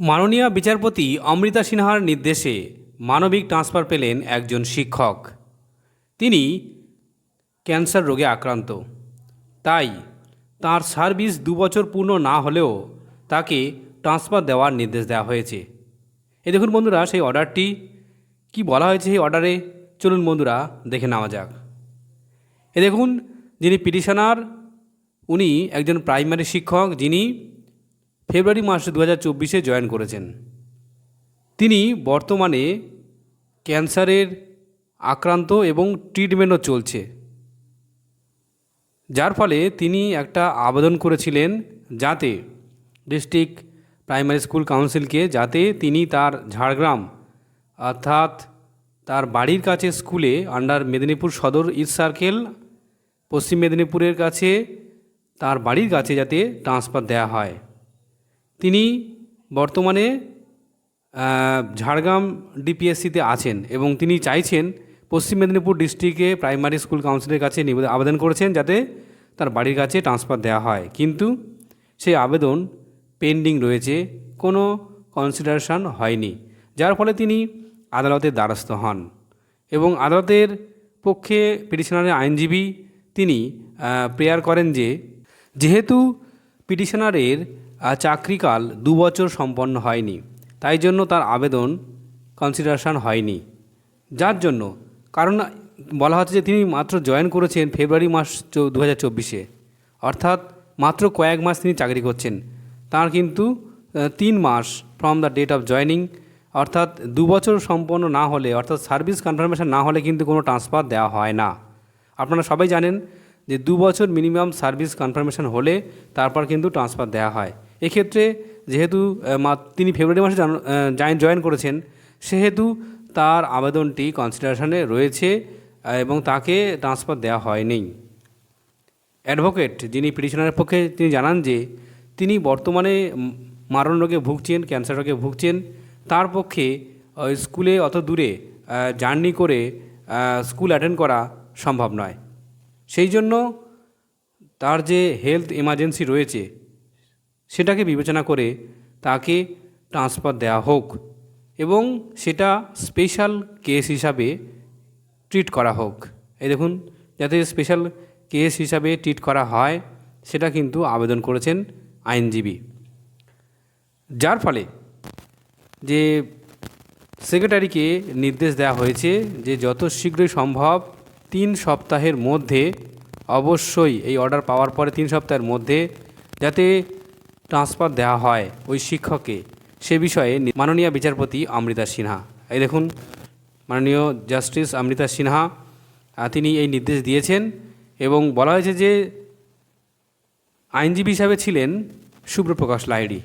মাননীয় বিচারপতি অমৃতা সিনহার নির্দেশে মানবিক ট্রান্সফার পেলেন একজন শিক্ষক। তিনি ক্যান্সার রোগে আক্রান্ত। তাই তার সার্ভিস দু বছর পূর্ণ না হলেও তাকে ট্রান্সফার দেওয়ার নির্দেশ দেওয়া হয়েছে। এ দেখুন বন্ধুরা, সেই অর্ডারটি কি বলা হয়েছে সেই অর্ডারে? চলুন বন্ধুরা, দেখে নেওয়া যাক। এ দেখুন, যিনি পিটিশনার, উনি একজন প্রাইমারি শিক্ষক, যিনি ফেব্রুয়ারি মাস দু হাজার চব্বিশে জয়েন করেছেন। তিনি বর্তমানে ক্যান্সারের আক্রান্ত এবং ট্রিটমেন্টও চলছে। যার ফলে তিনি একটা আবেদন করেছিলেন যাতে ডিস্ট্রিক্ট প্রাইমারি স্কুল কাউন্সিলকে যাতে তিনি তার ঝাড়গ্রাম অর্থাৎ তার বাড়ির কাছে স্কুলে আন্ডার মেদিনীপুর সদর ইস্ট সার্কেল, পশ্চিম মেদিনীপুরের কাছে তার বাড়ির কাছে যাতে ট্রান্সফার দেওয়া হয়। তিনি বর্তমানে ঝাড়গ্রাম ডিপিএসসিতে আছেন এবং তিনি চাইছেন পশ্চিম মেদিনীপুর ডিস্ট্রিক্টে প্রাইমারি স্কুল কাউন্সিলের কাছে নিবেদন আবেদন করেছেন যাতে তার বাড়ির কাছে ট্রান্সফার দেওয়া হয়। কিন্তু সেই আবেদন পেন্ডিং রয়েছে, কোনো কনসিডারেশন হয়নি, যার ফলে তিনি আদালতের দ্বারস্থ হন এবং আদালতের পক্ষে পিটিশনারের আইনজীবী তিনি প্রেয়ার করেন যে, যেহেতু পিটিশনারের চাকরিকাল দু বছর সম্পন্ন হয়নি। তাই জন্য তার আবেদন কনসিডারেশন হয়নি। যার জন্য কারণ বলা হচ্ছে যে তিনি মাত্র জয়েন করেছেন ফেব্রুয়ারি মাস দু হাজার চব্বিশে। অর্থাৎ মাত্র কয়েক মাস তিনি চাকরি করছেন। তার কিন্তু তিন মাস from the date of joining অর্থাৎ দু বছর সম্পন্ন না হলে, অর্থাৎ সার্ভিস কনফার্মেশন না হলে কিন্তু কোনো ট্রান্সফার দেওয়া হয় না। আপনারা সবাই জানেন যে দু বছর মিনিমাম সার্ভিস কনফার্মেশন হলে তারপর কিন্তু ট্রান্সফার দেওয়া হয়। এক্ষেত্রে যেহেতু তিনি ফেব্রুয়ারি মাসে জয়েন জয়েন করেছেন, সেহেতু তার আবেদনটি কনসিডারেশনে রয়েছে এবং তাকে ট্রান্সফার দেওয়া হয়নি। অ্যাডভোকেট যিনি পিটিশনারের পক্ষে তিনি জানান যে, তিনি বর্তমানে মারণ রোগে ভুগছেন ক্যান্সার রোগে ভুগছেন, তার পক্ষে স্কুলে অত দূরে জার্নি করে স্কুল অ্যাটেন্ড করা সম্ভব নয়। সেই জন্য তার যে হেলথ এমার্জেন্সি রয়েছে সেটাকে বিবেচনা করে তাকে ট্রান্সফার দেওয়া হোক এবং সেটা স্পেশাল কেস হিসাবে ট্রিট করা হোক। এই দেখুন, যাতে স্পেশাল কেস হিসাবে ট্রিট করা হয়, সেটা কিন্তু আবেদন করেছেন আইনজীবী। যার ফলে যে সেক্রেটারিকে নির্দেশ দেওয়া হয়েছে যে যত শীঘ্রই সম্ভব তিন সপ্তাহের মধ্যে অবশ্যই এই অর্ডার পাওয়ার পরে তিন সপ্তাহের মধ্যে যাতে ট্রান্সফার দেওয়া হয় ওই শিক্ষককে সে বিষয়ে মাননীয় বিচারপতি অমৃতা সিনহা। এই দেখুন, মাননীয় জাস্টিস অমৃতা সিনহা তিনি এই নির্দেশ দিয়েছেন এবং বলা হয়েছে যে আইনজীবী হিসাবে ছিলেন সুব্রপ্রকাশ লাহিড়ী।